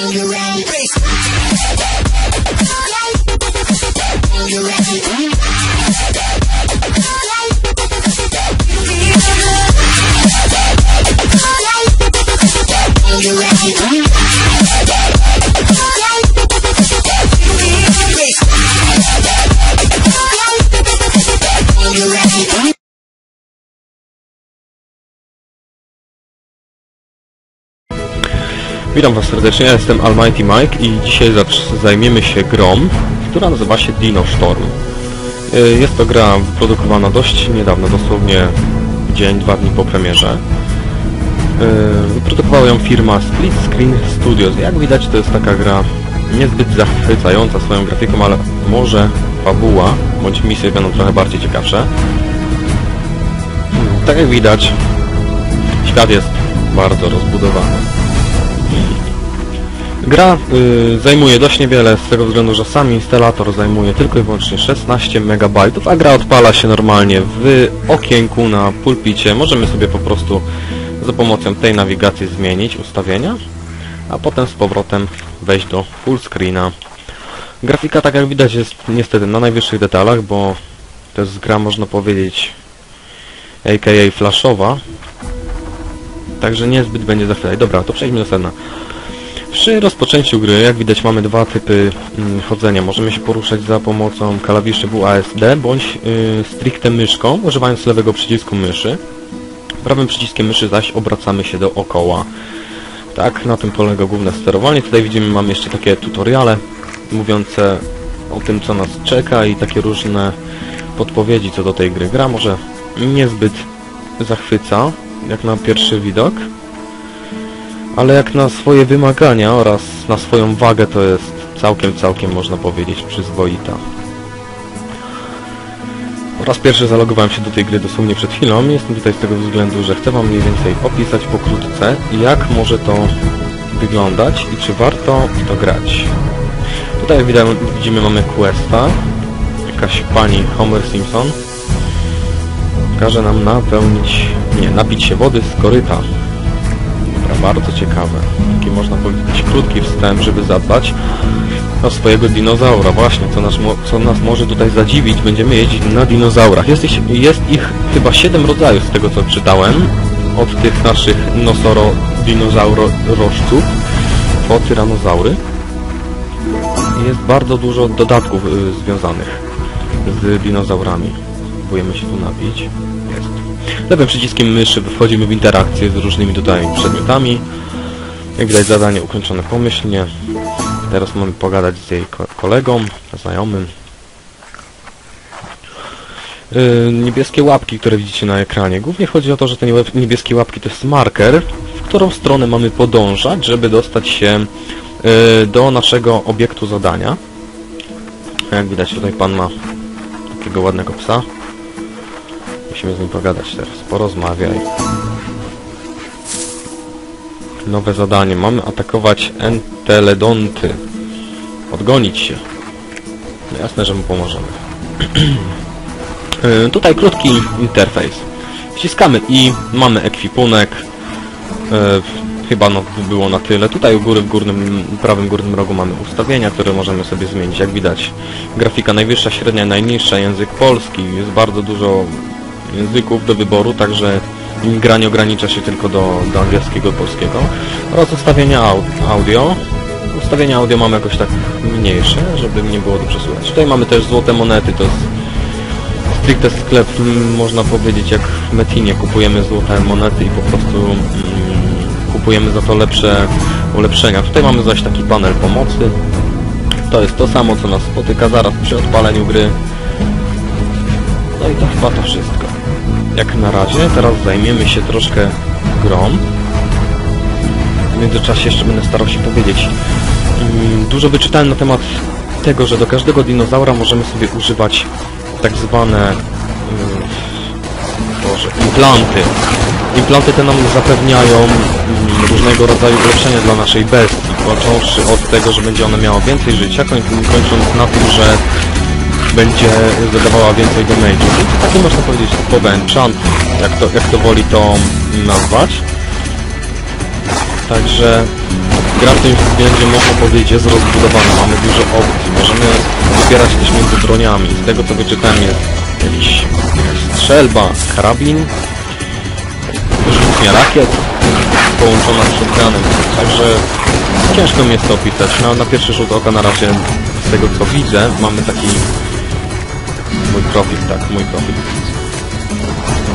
Are you ready? Witam Was serdecznie, ja jestem Almighty Mike i dzisiaj zajmiemy się grą, która nazywa się Dino Storm. Y, Jest to gra wyprodukowana dość niedawno, dosłownie dzień, dwa dni po premierze. Y, Wyprodukowała ją firma Split Screen Studios. Jak widać to jest taka gra niezbyt zachwycająca swoją grafiką, ale może fabuła bądź misje będą trochę bardziej ciekawsze. Tak jak widać, świat jest bardzo rozbudowany. Gra y, zajmuje dość niewiele z tego względu, że sam instalator zajmuje tylko i wyłącznie 16 MB, a gra odpala się normalnie w okienku na pulpicie. Możemy sobie po prostu za pomocą tej nawigacji zmienić ustawienia, a potem z powrotem wejść do full screena. Grafika, tak jak widać, jest niestety na najwyższych detalach, bo to jest gra, można powiedzieć, aka flashowa, także niezbyt będzie zachwycać. Dobra, to przejdźmy do sedna. Przy rozpoczęciu gry, jak widać, mamy dwa typy mm, chodzenia. Możemy się poruszać za pomocą klawiszy WASD bądź y, stricte myszką, używając lewego przycisku myszy. Prawym przyciskiem myszy zaś obracamy się dookoła. Tak, na tym polega główne sterowanie. Tutaj widzimy, mamy jeszcze takie tutoriale mówiące o tym, co nas czeka i takie różne podpowiedzi co do tej gry. Gra może niezbyt zachwyca, jak na pierwszy widok, ale jak na swoje wymagania oraz na swoją wagę to jest całkiem, całkiem można powiedzieć przyzwoita. Po raz pierwszy zalogowałem się do tej gry dosłownie przed chwilą. Jestem tutaj z tego względu, że chcę Wam mniej więcej opisać pokrótce, jak może to wyglądać i czy warto w to grać. Tutaj widzimy mamy questa. Jakaś pani Homer Simpson każe nam napełnić, nie, napić się wody z koryta. Dobra, bardzo ciekawe. Taki można powiedzieć krótki wstęp, żeby zadbać o swojego dinozaura. Właśnie, co nas, co nas może tutaj zadziwić, będziemy jeździć na dinozaurach. Jest ich, jest ich chyba 7 rodzajów z tego co czytałem. Od tych naszych nosoro dinozaurorożców po tyranozaury. Jest bardzo dużo dodatków y, związanych z dinozaurami. Próbujemy się tu napić. Jest. Lewym przyciskiem myszy wchodzimy w interakcję z różnymi tutaj przedmiotami. Jak widać zadanie ukończone pomyślnie. Teraz mamy pogadać z jej ko kolegą, znajomym. Yy, niebieskie łapki, które widzicie na ekranie. Głównie chodzi o to, że te niebie- niebieskie łapki to jest marker, w którą stronę mamy podążać, żeby dostać się yy, do naszego obiektu zadania. Jak widać tutaj pan ma takiego ładnego psa. Musimy z nim pogadać teraz. Porozmawiaj. Nowe zadanie. Mamy atakować enteledonty. Odgonić się. No jasne, że mu pomożemy. Y, Tutaj krótki interfejs. Wciskamy i mamy ekwipunek. Y, Chyba no, by było na tyle. Tutaj u góry w górnym, prawym górnym rogu mamy ustawienia, które możemy sobie zmienić. Jak widać, grafika najwyższa, średnia, najniższa, język polski. Jest bardzo dużo języków do wyboru, także gra ogranicza się tylko do, do angielskiego polskiego. Oraz ustawienia au- audio. Ustawienia audio mamy jakoś tak mniejsze, żeby nie było dobrze słychać. Tutaj mamy też złote monety, to jest stricte sklep, można powiedzieć, jak w Metinie kupujemy złote monety i po prostu mm, kupujemy za to lepsze ulepszenia. Tutaj mamy zaś taki panel pomocy. To jest to samo, co nas spotyka zaraz przy odpaleniu gry. No i to chyba to wszystko. Jak na razie, teraz zajmiemy się troszkę grą. W międzyczasie jeszcze będę starał się powiedzieć. Mm, Dużo wyczytałem na temat tego, że do każdego dinozaura możemy sobie używać tak zwane mm, Boże, implanty. Implanty te nam zapewniają mm, różnego rodzaju ulepszenia dla naszej bestii, począwszy od tego, że będzie ona miała więcej życia, koń, kończąc na tym, że będzie zadawała więcej damage'u. I to taki można powiedzieć typowy jak to, jak to woli to nazwać. Także gra w tym względzie można powiedzieć jest rozbudowana, mamy dużo opcji, możemy wybierać też między broniami. Z tego co wyczytałem jest jakiś, jakaś strzelba, karabin, wyrzutnia rakiet połączona z shotgunem, także ciężko mi jest to opisać. Na, na pierwszy rzut oka na razie z tego co widzę mamy taki mój profil, tak, mój profil.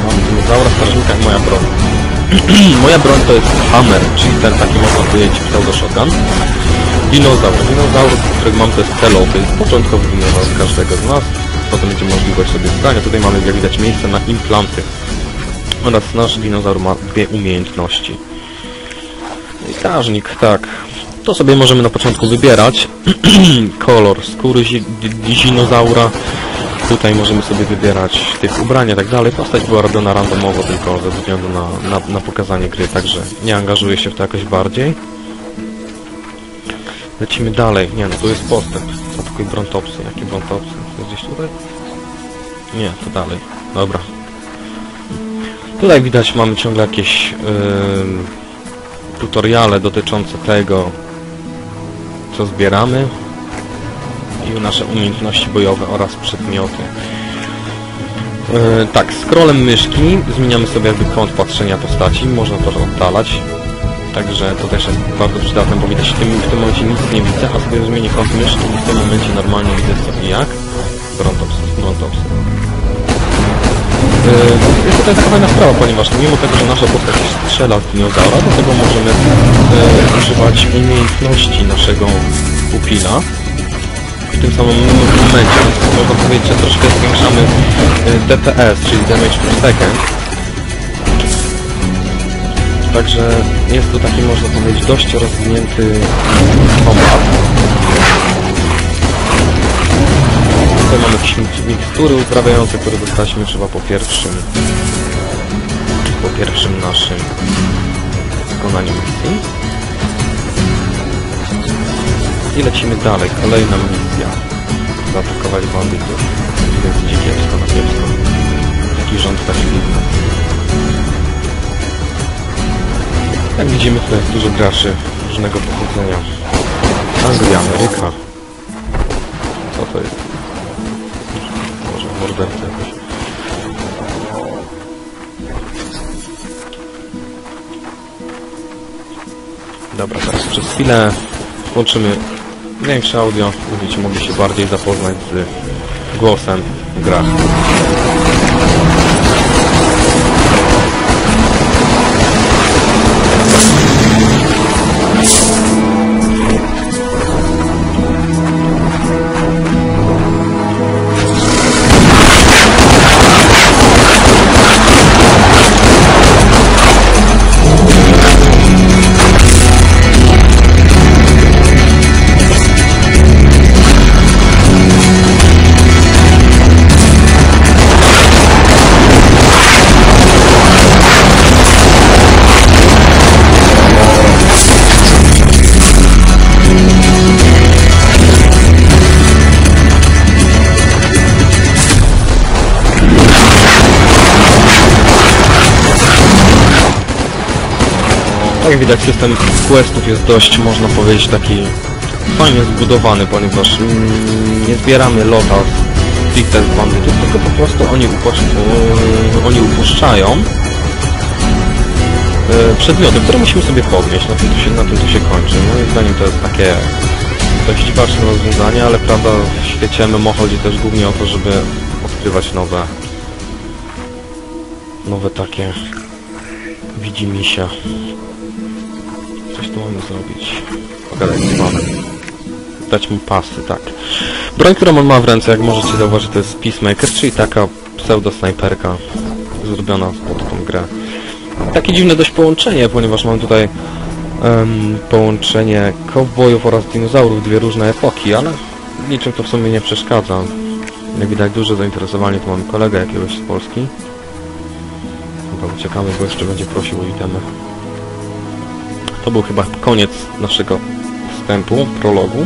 Mam dinozaura, strażnika i moja broń. moja broń to jest hammer, czyli ten taki można powiedzieć pseudo shotgun. Dinozaur. Dinozaur, którego mam to jest celowy, początkowy dinozaur każdego z nas. Potem będzie możliwość sobie zdania. Tutaj mamy jak widać miejsce na implanty. Oraz nasz dinozaur ma dwie umiejętności. I strażnik, tak. To sobie możemy na początku wybierać. Kolor skóry dinozaura. Tutaj możemy sobie wybierać tych ubrań i tak dalej. Postać była robiona randomowo tylko ze względu na, na, na pokazanie gry, także nie angażuję się w to jakoś bardziej. Lecimy dalej. Nie no, tu jest postęp. Atakuj brontopsy. Jakie brontopsy? Jest gdzieś tutaj? Nie, to dalej. Dobra. Tutaj widać mamy ciągle jakieś ym, tutoriale dotyczące tego, co zbieramy i nasze umiejętności bojowe oraz przedmioty. Yy, tak, scrollem myszki zmieniamy sobie jakby kąt patrzenia postaci, można to oddalać. Także to też jest bardzo przydatne, bo widać w tym, w tym momencie nic nie widzę, a sobie zmienię kąt myszki i w tym momencie normalnie widzę co i jak. Brontops, Brontops. Yy, jest tutaj taka fajna sprawa, ponieważ mimo tego, że nasza postać strzela z dinozaura, do tego możemy yy, używać umiejętności naszego pupila tym samym momencie. Można powiedzieć, że troszkę zwiększamy yy, DPS, czyli damage per second. Także jest to taki, można powiedzieć, dość rozwinięty kombat. Tutaj mamy mikstury uprawiające, które dostaliśmy chyba po pierwszym po pierwszym naszym wykonaniu misji. I lecimy dalej. Kolejna misja. Zaatakować bandytów. Więc idzie kiepsko na kiepsko. Taki rząd, taki winny. Jak widzimy, tutaj jest dużo graczy różnego pochodzenia. Anglia, Ameryka. Co to jest? Może mordercy jakoś. Dobra, teraz przez chwilę włączymy większe audio, będziecie mogli się bardziej zapoznać z głosem w grach. Jak widać system questów jest dość, można powiedzieć, taki fajnie zbudowany, ponieważ mm, nie zbieramy lota stricte z bandytów, tylko po prostu oni, yy, oni upuszczają yy, przedmioty, które musimy sobie podnieść, na tym, to się, na tym to się kończy. Moim zdaniem to jest takie dość dziwaczne rozwiązanie, ale prawda w świecie MMO chodzi też głównie o to, żeby odkrywać nowe nowe takie widzimisię. Mamy zrobić. Pogadać z panem. Dać mu pasy, tak. Broń, którą on ma w ręce, jak możecie zauważyć, to jest Peacemaker, czyli taka pseudo-snajperka zrobiona pod tą grę. Takie dziwne dość połączenie, ponieważ mam tutaj em, połączenie kowbojów oraz dinozaurów, dwie różne epoki, ale niczym to w sumie nie przeszkadza. Jak widać duże zainteresowanie, tu mamy kolegę jakiegoś z Polski. Chyba uciekamy, bo jeszcze będzie prosił o itemy to był chyba koniec naszego wstępu, prologu.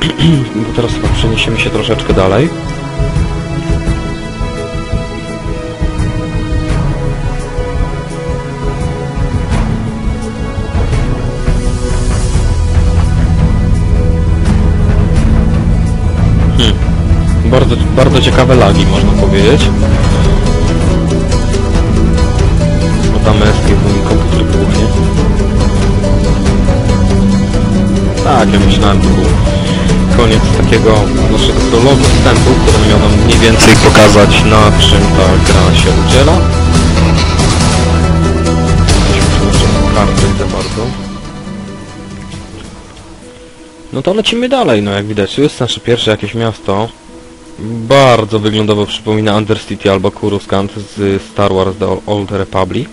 Bo teraz chyba przeniesiemy się troszeczkę dalej. Hmm. Bardzo, bardzo ciekawe lagi, można powiedzieć. Bo tam jest Tak, ja myślałem, to był koniec takiego naszego prologu wstępu, który miał nam mniej więcej pokazać na czym ta gra się udziela. No to lecimy dalej, no jak widać, tu jest nasze pierwsze jakieś miasto. Bardzo wyglądowo przypomina Undercity albo Coruscant z Star Wars The Old Republic.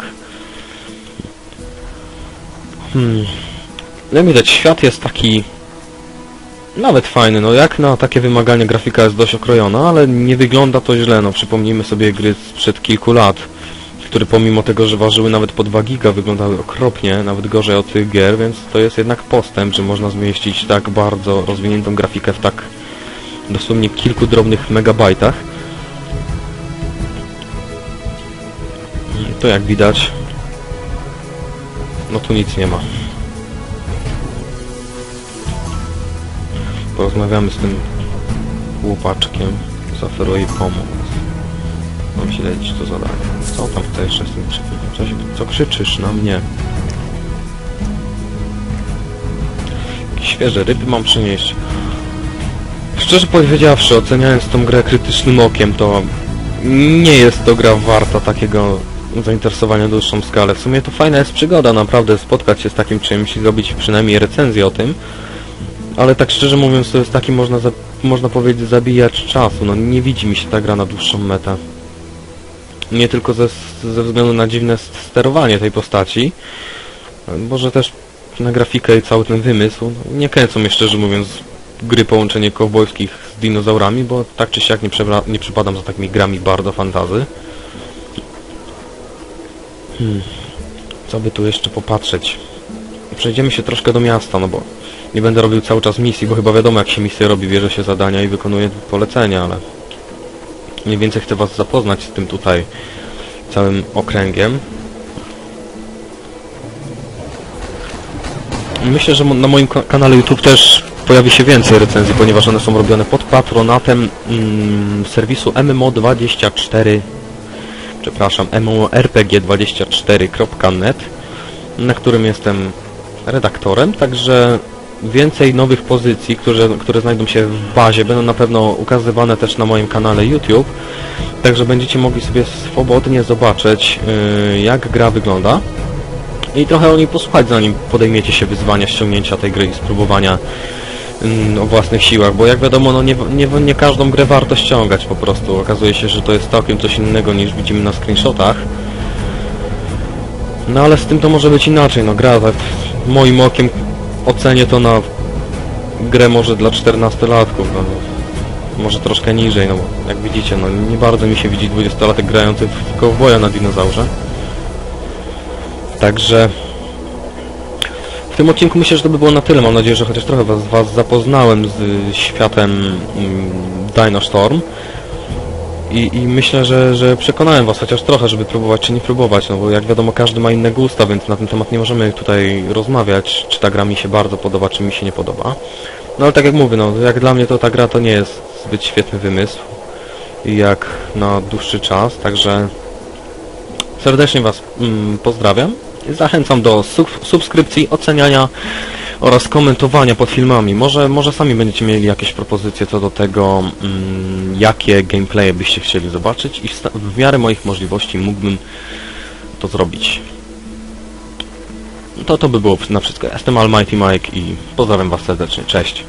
Hmm. No widać, świat jest taki nawet fajny, no jak na takie wymagania grafika jest dość okrojona, ale nie wygląda to źle, no przypomnijmy sobie gry sprzed kilku lat, które pomimo tego, że ważyły nawet po 2 giga, wyglądały okropnie, nawet gorzej od tych gier, więc to jest jednak postęp, że można zmieścić tak bardzo rozwiniętą grafikę w tak dosłownie kilku drobnych megabajtach. To jak widać, no tu nic nie ma. Porozmawiamy z tym łupaczkiem, zaoferuję pomoc. Mam śledzić to zadanie. Co tam chcesz jeszcze z tym? Co, się, co krzyczysz na mnie? Świeże ryby mam przynieść. Szczerze powiedziawszy, oceniając tą grę krytycznym okiem, to nie jest to gra warta takiego zainteresowania dłuższą skalę. W sumie to fajna jest przygoda, naprawdę spotkać się z takim czymś i zrobić przynajmniej recenzję o tym. Ale tak szczerze mówiąc, to jest taki, można, za, można powiedzieć, zabijacz czasu. No nie widzi mi się ta gra na dłuższą metę. Nie tylko ze, ze względu na dziwne sterowanie tej postaci, może też na grafikę i cały ten wymysł. Nie kręcą mnie szczerze mówiąc gry połączenie kowbojskich z dinozaurami, bo tak czy siak nie, nie przypadam za takimi grami bardzo fantazy. Hmm. Co by tu jeszcze popatrzeć? Przejdziemy się troszkę do miasta, no bo nie będę robił cały czas misji, bo chyba wiadomo jak się misje robi, bierze się zadania i wykonuje polecenia, ale mniej więcej chcę was zapoznać z tym tutaj całym okręgiem. Myślę, że na moim ka- kanale YouTube też pojawi się więcej recenzji, ponieważ one są robione pod patronatem mm, serwisu MMO24 przepraszam, MMORPG24.net na którym jestem redaktorem, także więcej nowych pozycji, które, które znajdą się w bazie, będą na pewno ukazywane też na moim kanale YouTube, także będziecie mogli sobie swobodnie zobaczyć yy, jak gra wygląda i trochę o niej posłuchać, zanim podejmiecie się wyzwania ściągnięcia tej gry i spróbowania mm, o własnych siłach, bo jak wiadomo, no nie, nie, nie każdą grę warto ściągać po prostu. Okazuje się, że to jest całkiem coś innego niż widzimy na screenshotach. No ale z tym to może być inaczej, no gra moim okiem ocenię to na grę może dla 14-latków, no, może troszkę niżej, no bo jak widzicie, no nie bardzo mi się widzi 20-latek grający w kowboja na dinozaurze. Także w tym odcinku myślę, że to by było na tyle. Mam nadzieję, że chociaż trochę was, was zapoznałem z światem mm, Dino Storm. I, I myślę, że, że przekonałem was chociaż trochę, żeby próbować czy nie próbować, no bo jak wiadomo każdy ma inne gusta, więc na ten temat nie możemy tutaj rozmawiać, czy ta gra mi się bardzo podoba, czy mi się nie podoba. No ale tak jak mówię, no jak dla mnie to ta gra to nie jest zbyt świetny wymysł jak na dłuższy czas, także serdecznie was mm, pozdrawiam. Zachęcam do sub subskrypcji, oceniania oraz komentowania pod filmami. Może, może sami będziecie mieli jakieś propozycje co do tego, mm, jakie gameplaye byście chcieli zobaczyć i w, w miarę moich możliwości mógłbym to zrobić. To to by było na wszystko. Jestem Almighty Mike i pozdrawiam Was serdecznie. Cześć.